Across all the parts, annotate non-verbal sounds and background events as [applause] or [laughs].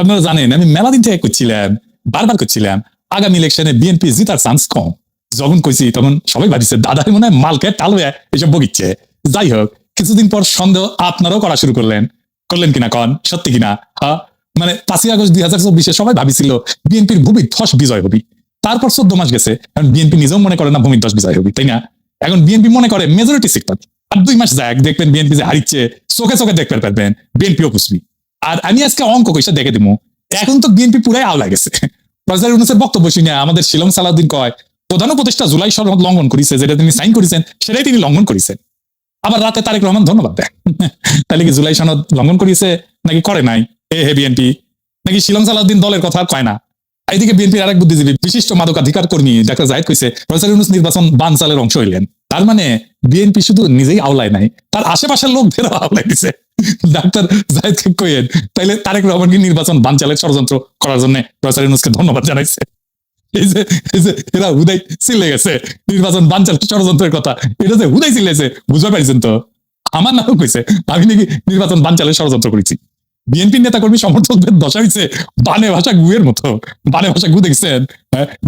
আপনারা জানেন, আমি মেলা দিন থেকে করছিলাম, বারবার করছিলাম। আগামী ইলেকশনে বিএনপি জিতার চান্স কম। যখন কইছি, তখন সবাই ভাবিছে দাদার মনে হয় মালকে টাল হয়ে এসব বগিচ্ছে যাই হোক, কিছুদিন পর সন্দেহ আপনারাও করা শুরু করলেন। করলেন কিনা কন? সত্যি কিনা? হ্যাঁ মানে পাঁচই আগস্ট দুই হাজার চব্বিশে সবাই ভাবিছিল বিএনপির ভূমি ধস বিজয় হবি। তারপর চোদ্দ মাস গেছে, এখন বিএনপি নিজেও মনে করে না ভূমি ধস বিজয় হবি, তাই না? এখন বিএনপি মনে করে মেজরিটি সিট পাবি আর দুই মাস যাক, দেখবেন বিএনপি যে হারিচ্ছে, চোখে চোখে দেখতে পারবেন বিএনপিও খুশবি আর আমি আজকে অঙ্ক কইসা দেখে দিব এখন তো বিএনপি পুরাই আওলা গেছে। ইউনুসের বক্তব্য শুনে আমাদের শিলং সালাউদ্দিন কয়, প্রধান উপদেষ্টা জুলাই সনদ লঙ্ঘন করেছে, যেটা তিনি সাইন করেছেন, সেটাই তিনি লঙ্ঘন করেছেন। আবার রাতে তারেক রহমান ধন্যবাদ দেয়। [laughs] তাহলে কি জুলাই সনদ লঙ্ঘন করেছে, নাকি করে নাই? এ হে বিএনপি নাকি শিলং সালাউদ্দিন দলের কথা কয় না? এইদিকে বিএনপির আরেক বুদ্ধিজীবী, বিশিষ্ট মাদকাধিকার কর্মী ডাক্তার জাহিদ কইছে প্রফেসর ইউনুস নির্বাচন বানচালের অংশ হইলেন। তার মানে বিএনপি শুধু নিজেই আওলায় নাই, তার আশেপাশের লোকদের আওলায় দিছে। ডাক্তার জাহিদ কইয়েন তাইলে তারেক রহমান কি নির্বাচন বানচালের ষড়যন্ত্র করার জন্য প্রফেসর ইউনুসকে ধন্যবাদ জানাইছে। এই যে এই যে, এরা হুদাই গেছে, নির্বাচন ষড়যন্ত্রের কথা। এটা যে হুদাই চিল্লেছে বুঝতে পারছেন তো? আমার নামও কইছে, আমি নাকি নির্বাচন বানচালের ষড়যন্ত্র করেছি। বিএনপি নেতা কর্মী সমর্থকদের দশা হয়েছে বানে ভাষা গুয়ের মতো, বানে ভাষা গু দেখছেন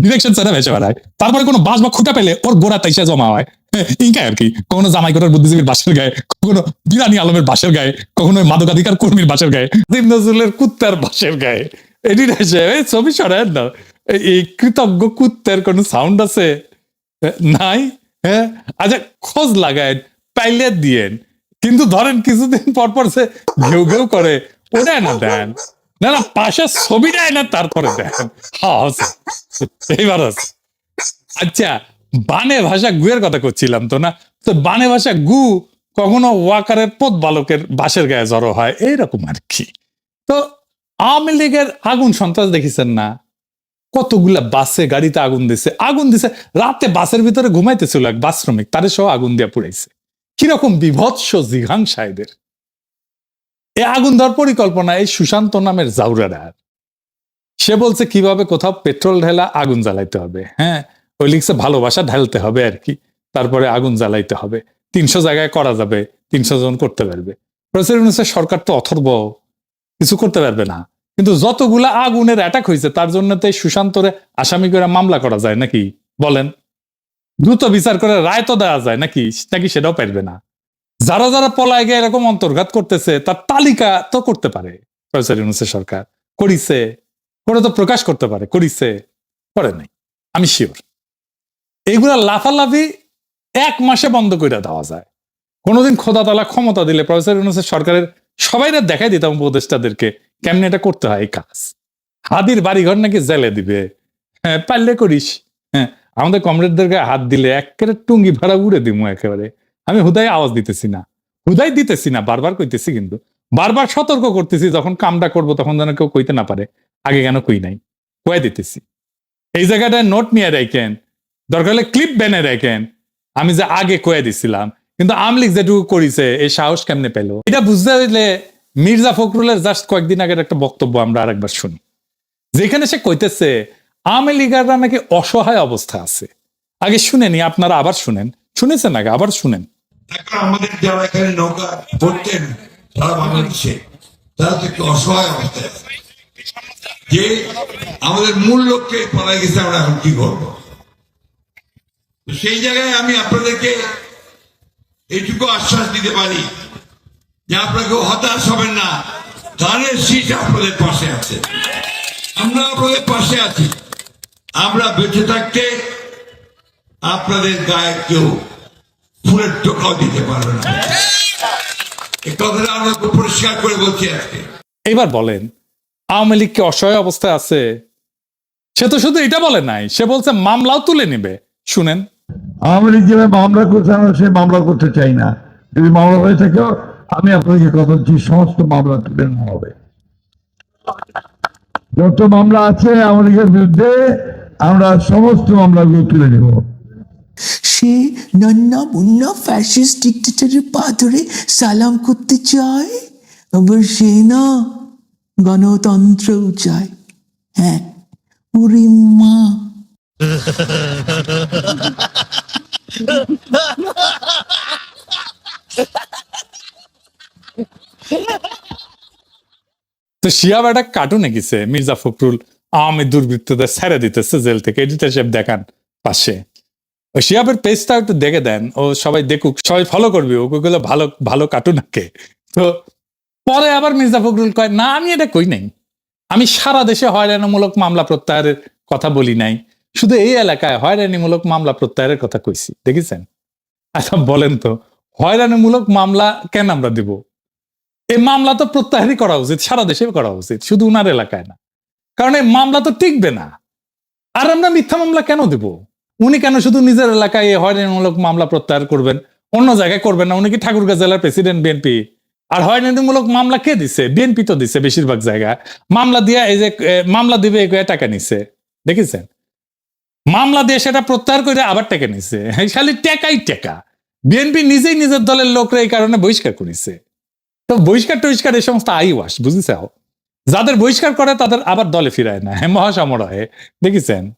ডিরেকশন ছাড়া ভেসে বেড়ায়। তারপরে কোনো বাস বা খুঁটা পেলে ওর গোড়া তাইসা জমা হয়। ইনকাই আর কি। কখনো জামাই কোটার বুদ্ধিজীবীর বাসের গায়ে কখনো বিরানি আলমের বাসের গায়ে কখনো মাদকাধিকার কর্মীর বাসের গায়ে নজরুলের কুত্তার বাসের গায়ে। এটি ছবি সরায় না। এই- কৃতজ্ঞ কুত্তের কোনো সাউন্ড আছে? হ্যাঁ, নাই? হ্যাঁ? আচ্ছা খোঁজ লাগায় পাইলে দিয়েন। কিন্তু ধরেন কিছুদিন পর পর সে ঘেউ ঘেউ করে ওটাই না দেন। না না পাশে ছবিটাই না তারপরে দেন। হ্যাঁ এইবার আচ্ছা বানে ভাষা গুয়ের কথা করছিলাম তো না? তো বানে ভাষা গু কখনো ওয়াকারের পদ বালকের বাসের গায়ে জড়ো হয়? এইরকম আর কি। তো আওয়ামী লীগের আগুন সন্ত্রাস দেখেছেন না? কতগুলা বাসে, গাড়িতে আগুন দিছে। আগুন দিছে, রাতে বাসের ভিতরে ঘুমাইতেছিল এক বাস শ্রমিক, তারে সহ আগুন দিয়ে পুড়াইছে। কীরকম বিভৎস জিঘাংসা এদের এ আগুন ধর পরিকল্পনা, এই সুশান্ত নামের জাউরার। সে বলছে, কীভাবে কোথাও পেট্রোল ঢেলা আগুন জ্বালাইতে হবে? হ্যাঁ? ওই লিখছে ভালোবাসা ঢালতে হবে আর কি। তারপরে আগুন জ্বালাইতে হবে। তিনশো জায়গায় করা যাবে, তিনশো জন করতে পারবে। প্রফেসর সরকার তো অথর্ব, কিছু করতে পারবে না। কিন্তু যতগুলা আগুনের অ্যাটাক হয়েছে তার জন্য তো সুশান্তরে আসামি করে মামলা করা যায় নাকি? বলেন। দ্রুত বিচার করে রায় তো দেওয়া যায় নাকি? নাকি সেটাও পারবে না। যারা যারা পলায় গিয়ে এরকম অন্তর্ঘাত করতেছে, তার তালিকা তো করতে পারে প্রফেসর ইউনুসের সরকার। করিছে, করে তো প্রকাশ করতে পারে, করিছে, করে নাই। আমি শিওর এইগুলা লাফালাফি এক মাসে বন্ধ করে দেওয়া যায়। কোনোদিন খোদা তালা ক্ষমতা দিলে প্রফেসর ইউনুসের সরকারের সবাই দেখাই দিতাম উপদেষ্টাদেরকে কেমনি এটা করতে হয় এই কাজ। হাদির বাড়িঘর নাকি জেলে দিবে। হ্যাঁ পারলে করিস। হ্যাঁ আমাদের কমরেডদের গায়ে হাত দিলে একেবারে টুঙ্গি ভাড়া উড়ে দিমু একেবারে। আমি হুদাই আওয়াজ দিতেছি না। হুদাই দিতেছি না, বারবার কইতেছি কিন্তু। বারবার সতর্ক করতেছি, যখন কামটা করব তখন যেন কেউ কইতে না পারে। আগে কেন কই নাই? কয়ে দিতেছি। এই জায়গাটায় নোট নিয়ে রাখেন দরকার হলে ক্লিপ বেনে রাখেন আমি যে আগে কয়ে দিছিলাম, কিন্তু আমলিক যেটুকু করিছে, এই সাহস কেমনে পেল? এটা বুঝতে হইলে মির্জা ফখরুলের জাস্ট কয়েকদিন আগের একটা বক্তব্য আমরা আরেকবার শুনি। যেখানে সে কইতেছে, আওয়ামী লীগাররা নাকি অসহায় অবস্থা আছে। আগে শুনেনি, আপনারা আবার শুনেন। শুনেছেন আগে, আবার শুনেন। আমাদের যারা এখানে নৌকা ভরতেন সারা বাংলাদেশে, তারা তো একটু অসহায় অবস্থায়। যে আমাদের মূল লক্ষ্যে পালা গেছে, আমরা এখন কি করব? সেই জায়গায় আমি আপনাদেরকে এইটুকু আশ্বাস দিতে পারি যে আপনাকে হতাশ হবেন না। ধানের শীষ আপনাদের পাশে আছে। আমরা আপনাদের পাশে আছি। আমরা বেঁচে থাকতে আপনাদের গায়ে কেউ ফুলের টোকাও দিতে পারবে না। এই কথাটা আমরা পরিষ্কার করে বলছি আজকে। এইবার বলেন, আওয়ামী লীগ কি অসহায় অবস্থায় আছে? সে তো শুধু এটা বলে নাই, সে বলছে মামলাও তুলে নিবে। শুনেন। আওয়ামী লীগ যেভাবে মামলা আমরা সেই মামলা করতে চাই না। যদি মামলা হয়ে থাকে, আমি আপনাদেরকে কথা দিচ্ছি, সমস্ত মামলা তুলে নেওয়া হবে। যত মামলা আছে আওয়ামী লীগের বিরুদ্ধে, আমরা সমস্ত মামলাগুলো তুলে নেব। সে নন্না মুন্না ফ্যাসিস্ট ডিক্টেটরের পা ধরে সালাম করতে চায়? আবার সে না গণতন্ত্রও চায়। হ্যাঁ ওরে মা। তো মির্জা ফখরুল দুর্বৃত্তদের ছেড়ে দিতেছে জেল থেকে। এডিটার সাহেব দেখান পাশে। ওই শিয়াবের পেজটা একটু দেখে দেন, ও সবাই দেখুক, সবাই ফলো করবে ওগুলো ভালো ভালো কার্টুন আঁকে। তো পরে আবার মির্জা ফখরুল কয়, না, আমি এটা কই নাই। আমি সারা দেশে হয়রানিমূলক মামলা প্রত্যাহারের কথা বলি নাই। শুধু এই এলাকায় হয়রানিমূলক মামলা প্রত্যাহারের কথা কইছি, দেখেছেন? আচ্ছা বলেন তো, হয়রানিমূলক মামলা কেন আমরা দিব? এই মামলা তো প্রত্যাহারই করা উচিত, সারা দেশে করা উচিত, শুধু উনার এলাকায় না। কারণ এই মামলা তো টিকবে না। আর আমরা মিথ্যা মামলা কেন দেব? উনি কেন শুধু নিজের এলাকায় এই হয়রানিমূলক মামলা প্রত্যাহার করবেন, অন্য জায়গায় করবেন না? উনি কি ঠাকুরগাঁ জেলার প্রেসিডেন্ট বিএনপি আর হয়রানিমূলক মামলা কে দিছে? বিএনপি তো দিছে বেশিরভাগ জায়গায়। মামলা দিয়ে এই যে মামলা দিবে টাকা নিছে। দেখেছেন? মামলা দিয়ে সেটা প্রত্যাহার করে আবার টাকা নিছে। খালি টেকাই টেকা। বিএনপি নিজেই নিজের দলের লোকরা এই কারণে বহিষ্কার করেছে। তো বহিষ্কার টহিষ্কার এই সমস্ত আই ওয়াস বুঝেছ? যাদের বহিষ্কার করে তাদের আবার দলে ফিরায় না। হ্যাঁ মহাসমরহে দেখেছেন?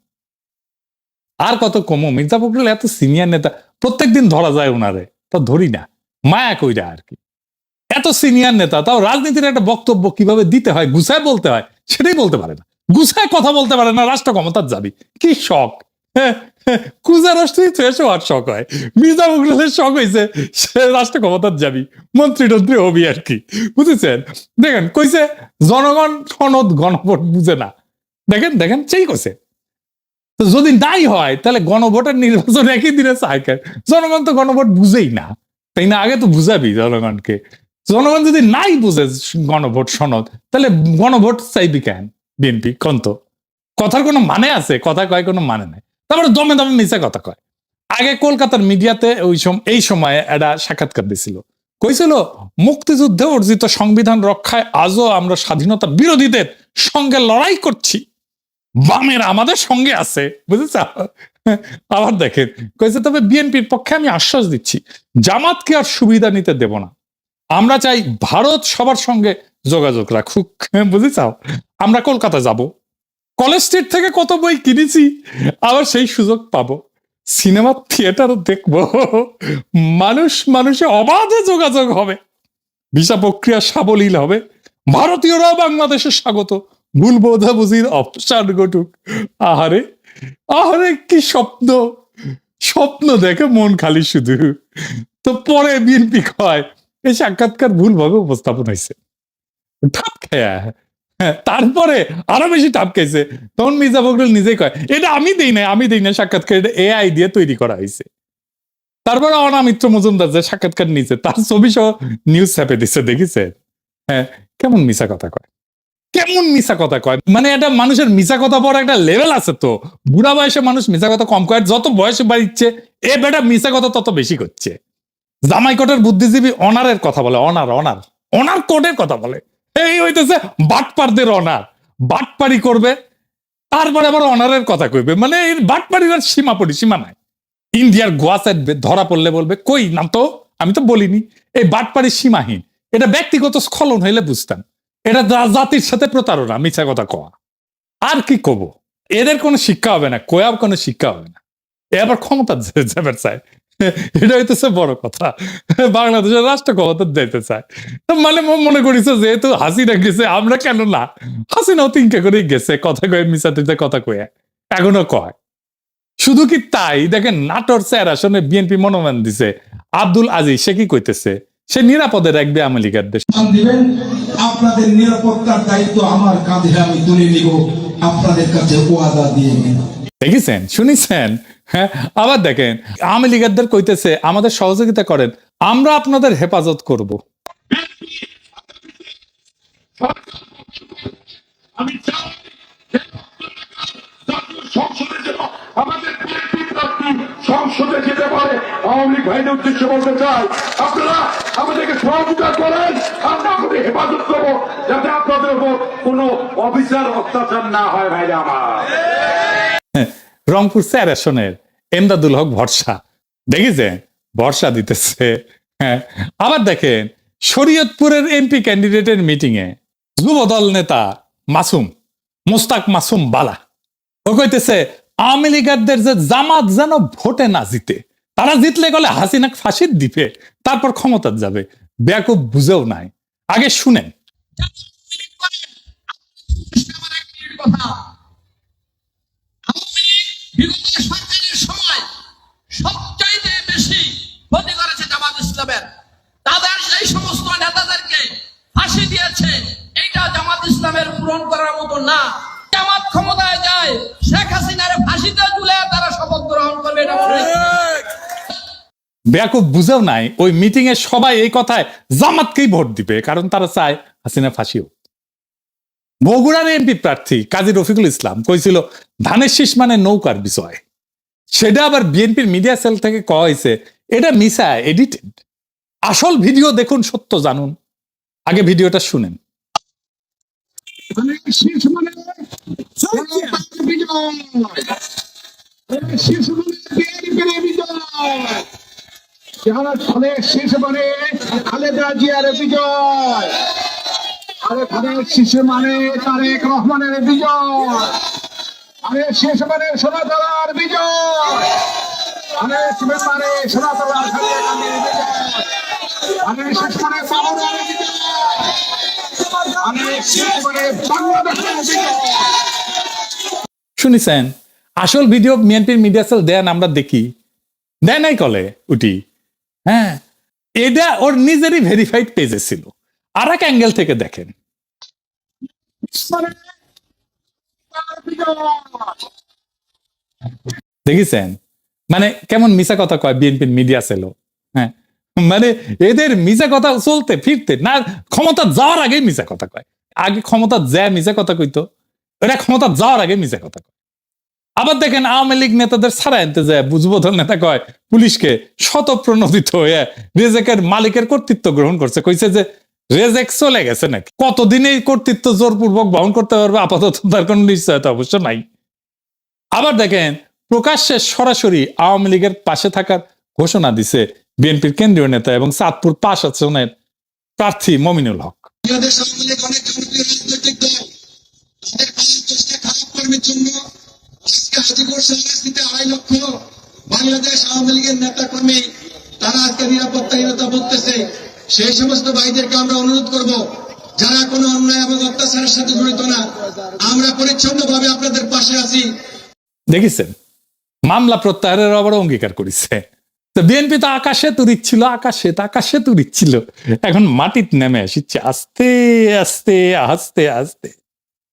আর কত কমো? মির্জা ফখরুল এত সিনিয়র নেতা, প্রত্যেকদিন ধরা যায় ওনারে তো ধরি না। মায়া কইরা আর কি। এত সিনিয়র নেতা, তাও রাজনীতির একটা বক্তব্য কীভাবে দিতে হয়, গুছায় বলতে হয়, সেটাই বলতে পারে না। গুছায় কথা বলতে পারে না, রাষ্ট্র ক্ষমতার যাবি। কি শখ? কুজা রাষ্ট্রই এসে আর শখ হয়। মির্জা ফখরুলের শখ হয়েছে সে রাষ্ট্র ক্ষমতার যাবি। মন্ত্রী টন্ত্রী হবি আর কি। বুঝেছেন? দেখেন, কইছে, জনগণ সনদ গণভোট বুঝে না। দেখেন দেখেন, সেই কইছে। যদি নাই হয়, তাহলে গণভোটের নির্বাচন একই দিনে সাইকেল। জনগণ তো গণভোট বুঝেই না। তাই না, আগে তো বুঝাবি জনগণকে। জনগণ যদি নাই বুঝে গণভোট সনদ, তাহলে গণভোট চাইবি কেন? বিএনপি, কন্ত। কথার কোনো মানে আছে? কথা কয়, কোনো মানে নাই। তারপরে দমে দমে মিশে কথা কয়। আগে কলকাতার মিডিয়াতে ওই এই সময়ে একটা সাক্ষাৎকার দিছিল। কইছিল, মুক্তিযুদ্ধে অর্জিত সংবিধান রক্ষায় আজও আমরা স্বাধীনতা বিরোধীদের সঙ্গে লড়াই করছি। বামের আমাদের সঙ্গে আছে। বুঝেছ? আবার দেখেন, কইছে, তবে বিএনপির পক্ষে আমি আশ্বাস দিচ্ছি, জামাতকে আর সুবিধা নিতে দেব না। আমরা চাই ভারত সবার সঙ্গে যোগাযোগ রাখুক। বুঝেছ আমরা কলকাতা যাব। কলেজ স্ট্রিট থেকে কত বই কিনেছি? আবার সেই সুযোগ পাবো। সিনেমার থিয়েটারও দেখব। মানুষ মানুষে অবাধে যোগাযোগ হবে। ভিসা প্রক্রিয়া সাবলীল হবে। ভারতীয়রাও বাংলাদেশে স্বাগত। ভুল বোঝাবুঝির অপসার ঘটুক। আহারে আহারে, কি স্বপ্ন? স্বপ্ন দেখে মন খালি শুধু। তো পরে বিএনপি কয়, এই সাক্ষাৎকার ভুলভাবে উপস্থাপন হয়েছে। ঠাপ হ্যাঁ, তারপরে আরও বেশি টাপ খাইছে তখন মির্জা ফখরুল নিজেই কয় এটা আমি দিই না আমি দিই না সাক্ষাৎকার এটা এআই দিয়ে তৈরি করা হয়েছে। তারপরে অনামিত্র মজুমদার যে সাক্ষাৎকার নিছে তার ছবি সহ নিউজ ছাপে দিচ্ছে দেখিছে? হ্যাঁ কেমন মিশা কথা কয়? কেমন মিশা কথা কয়? মানে এটা মানুষের মিশা কথা পর একটা লেভেল আছে তো। বুড়া বয়সে মানুষ মিশা কথা কম কয় যত বয়সে বাড়িচ্ছে এ বেটা মিশা কথা তত বেশি করছে। জামাই কোটের বুদ্ধিজীবী অনারের কথা বলে অনার অনার অনার কোটের কথা বলে। এই হইতেছে বাটপারদের অনার বাটপারি করবে, তারপরে আবার অনারের কথা কইবে। মানে এই বাটপারির আর সীমা পরিসীমা নাই। ইন্ডিয়ার গোয়া সাইড ধরা পড়লে বলবে, কই, নাম তো, আমি তো বলিনি। এই বাটপারি সীমাহীন। এটা ব্যক্তিগত স্খলন হইলে বুঝতাম। এটা জাতির সাথে প্রতারণা মিছা কথা কওয়া আর কি কব? এদের কোনো শিক্ষা হবে না কোয়াব কোনো শিক্ষা হবে না। এ আবার ক্ষমতা যে- যাবার চায়। এটা হইতেছে বড় কথা। বাংলাদেশের রাষ্ট্র ক্ষমতা দিতে চায়। মানে মনে করিছে যেহেতু হাসিনা গেছে, আমরা কেন না? হাসিনাও তিনকে করেই গেছে, কথা কয়ে মিশাতে কথা কয়ে। এখনও কয়। শুধু কি তাই? দেখেন নাটোর স্যার আসলে বিএনপি মনোনয়ন দিছে। আব্দুল আজিজ, সে কি কইতেছে? সে নিরাপদে রাখবে আওয়ামী লীগের দেশ আপনাদের নিরাপত্তার দায়িত্ব আমার কাঁধে আমি তুলে নিব। আপনাদের কাছে ওয়াদা দিয়ে দেখেছেন? শুনেছেন? হ্যাঁ আবার দেখেন। আওয়ামী লীগারদের কইতেছে, আমাদের সহযোগিতা করেন, আমরা আপনাদের হেফাজত করব। হেফাজত করব কোনো অফিসার অত্যাচার না হয় ভাইরা আমার। রংপুর স্যার আসনের এমদাদুল হক ভরসা। দেখেছেন ভরসা দিতেছে। হ্যাঁ আবার দেখেন, শরীয়তপুরের এমপি ক্যান্ডিডেটের মিটিং এ যুবদল নেতা মাসুম, মোস্তাক মাসুম বালা। ও কইতেছে, আওয়ামী লীগারদের যে জামাত যেন ভোটে না জিতে, তারা জিতলে গেলে হাসিনাক ফাঁসির দিবে, তারপর ক্ষমতা যাবে। ব্যাকুব বুঝেও নাই। আগে শুনেন। কথা। বিগত সরকারের সময় সবচাইতে বেশি ক্ষতি করেছে জামাত ইসলামের। তাদের সমস্ত নেতাদেরকে ফাঁসি দিয়েছে, এইটা জামাত ইসলামের পূরণ করার মতো না। জামাত ক্ষমতায় যায়, শেখ হাসিনার ফাঁসিতে ঝুলে তারা শপথ গ্রহণ করবে বেয়াকুব, বুঝেও নাই, ওই মিটিং এ সবাই এই কথায় জামাতকেই ভোট দিবে, কারণ তারা চায় হাসিনা ফাঁসি হোক। বগুড়ার এমপি প্রার্থী কাজী রফিকুল ইসলাম কইছিল ধানের শীষ মানে নৌকার বিষয়। সেটা আবার বিএনপির মিডিয়া সেল থেকে কওয়া হয়েছে। এটা মিসা এডিটেড আসল ভিডিও দেখুন, সত্য জানুন। আগে ভিডিওটা শুনেন। শীর্ষ মানে মানে মানে খালেদা বিজয় আরে ধানের শীর্ষ মানে তারেক রহমানের বিজয় আরে শেষ মানে বিজয়। মানে শেষ মানে শেষ মানে বাংলাদেশের শুনিছেন আসল ভিডিও বিএনপির মিডিয়া সেল দেন আমরা দেখি। দেয় নাই কলে উটি। হ্যাঁ এটা ওর নিজেরই ভেরিফাইড পেজে ছিল। আর এক অ্যাঙ্গেল থেকে দেখেন। দেখেছেন? মানে কেমন মিশা কথা কয় বিএনপির মিডিয়া সেল হ্যাঁ? মানে এদের মিশা কথা চলতে, ফিরতে, না, ক্ষমতা যাওয়ার আগে মিশা কথা কয়। আগে ক্ষমতা যায় মিশা কথা কইতো। এরা ক্ষমতা যাওয়ার আগে মিশা কথা কয়। আবার দেখেন আওয়ামী লীগ নেতাদের ছাড়া আনতে যায় বুঝবোধন নেতা কয়, পুলিশকে শতপ্রণোদিত হয়ে রেজেকের মালিকের কর্তৃত্ব গ্রহণ করছে। কইছে যে রেজেক চলে গেছে নাকি? কতদিন এই কর্তৃত্ব জোরপূর্বক বহন করতে পারবে? আপাতত তার কোনো নিশ্চয়তা অবশ্য নাই। আবার দেখেন, প্রকাশ্যে সরাসরি আওয়ামী লীগের পাশে থাকার ঘোষণা দিছে বিএনপির কেন্দ্রীয় নেতা এবং চাঁদপুর পাশ আসনের প্রার্থী মমিনুল হক। বাংলাদেশ আওয়ামী লীগের নেতা কর্মী তারা আজকে নিরাপত্তাহীনতা বলতেছে। সেই সমস্ত ভাইদেরকে আমরা অনুরোধ করব, যারা কোনো অন্যায় এবং অত্যাচারের সাথে জড়িত না, আমরা পরিচ্ছন্ন ভাবে আপনাদের পাশে আছি। দেখেছেন? মামলা প্রত্যাহারের আবার অঙ্গীকার করেছে। তো বিএনপি তো আকাশে তুরিচ্ছিল আকাশে তো আকাশে তুরিচ্ছিল এখন মাটিত নেমে আসছে আস্তে আস্তে আস্তে আস্তে।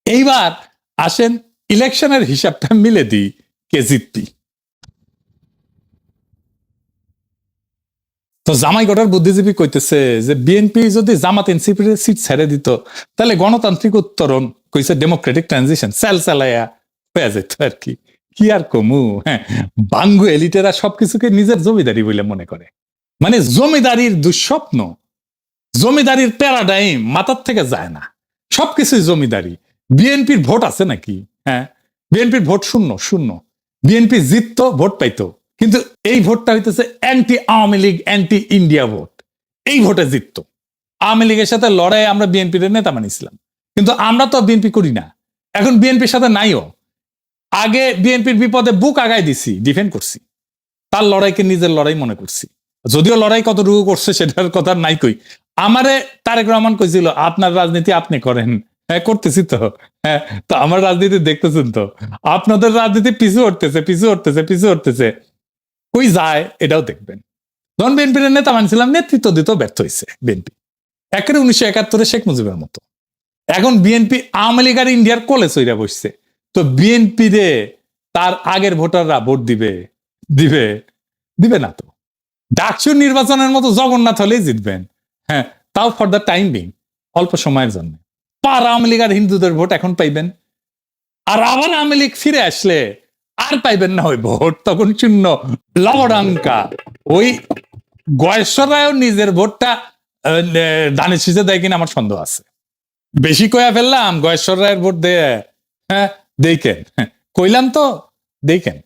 এইবার আসেন ইলেকশনের হিসাবটা মিলে দিই, কে জিতবি? তো জামাই জামাইগড়ার বুদ্ধিজীবী কইতেছে যে বিএনপি যদি জামাত এনসিপির সিট ছেড়ে দিত, তাহলে গণতান্ত্রিক উত্তরণ কইছে ডেমোক্রেটিক ট্রানজিশন সেল চালাইয়া হয়ে যেত আর কি। কি আর কমু হ্যাঁ বাঙ্গু এলিটেরা সবকিছুকে নিজের জমিদারি বলে মনে করে। মানে জমিদারির দুঃস্বপ্ন, জমিদারির প্যারাডাইম মাথার থেকে যায় না। সবকিছুই জমিদারি। বিএনপির ভোট আছে নাকি? হ্যাঁ বিএনপির ভোট শূন্য শূন্য। বিএনপি জিততো, ভোট পাইতো। কিন্তু এই ভোটটা হইতেছে anti Awami League anti India vote. এই ভোটে জিততো। আওয়ামী লীগের সাথে লড়াই আমরা বিএনপির নেতা মানিছিলাম কিন্তু আমরা তো বিএনপি করি না। এখন বিএনপির সাথে নাইও। আগে বিএনপির বিপদে বুক আগায় দিছি ডিফেন্ড করছি। তার লড়াইকে নিজের লড়াই মনে করছি। যদিও লড়াই কত কতটুকু করছে সেটার কথা নাই কই। আমারে তারেক রহমান কইছিল, আপনার রাজনীতি আপনি করেন। হ্যাঁ করতেছি তো। হ্যাঁ তো আমার রাজনীতি দেখতেছেন তো। আপনাদের রাজনীতি পিছু উঠতেছে পিছু উঠতেছে পিছু উঠতেছে কই যায়, এটাও দেখবেন। যখন বিএনপির নেতা মানছিলাম, নেতৃত্ব দিতেও ব্যর্থ হয়েছে বিএনপি। একের উনিশশো একাত্তরে শেখ মুজিবের মতো। এখন বিএনপি আওয়ামী লীগ আর ইন্ডিয়ার কোলে চইরা বসছে। তো বিএনপি রে তার আগের ভোটাররা ভোট দিবে দিবে দিবে না তো। ডাকসুর নির্বাচনের মতো জগন্নাথ হলেই জিতবেন। হ্যাঁ তাও ফর দ্য টাইম বিং অল্প সময়ের জন্য। পার আওয়ামী লীগ আর হিন্দুদের ভোট এখন পাইবেন। আর আবার আওয়ামী লীগ ফিরে আসলে আর পাইবেন না ওই ভোট। তখন শূন্য লবডাঙ্কা। ওই গয়েশ্বরায়ও নিজের ভোটটা দানে সিজে দেয় কিনা আমার সন্দেহ আছে। বেশি কয়া ফেললাম গয়েশ্বর রায়ের ভোট দে হ্যাঁ দেখেন কইলাম তো দেখেন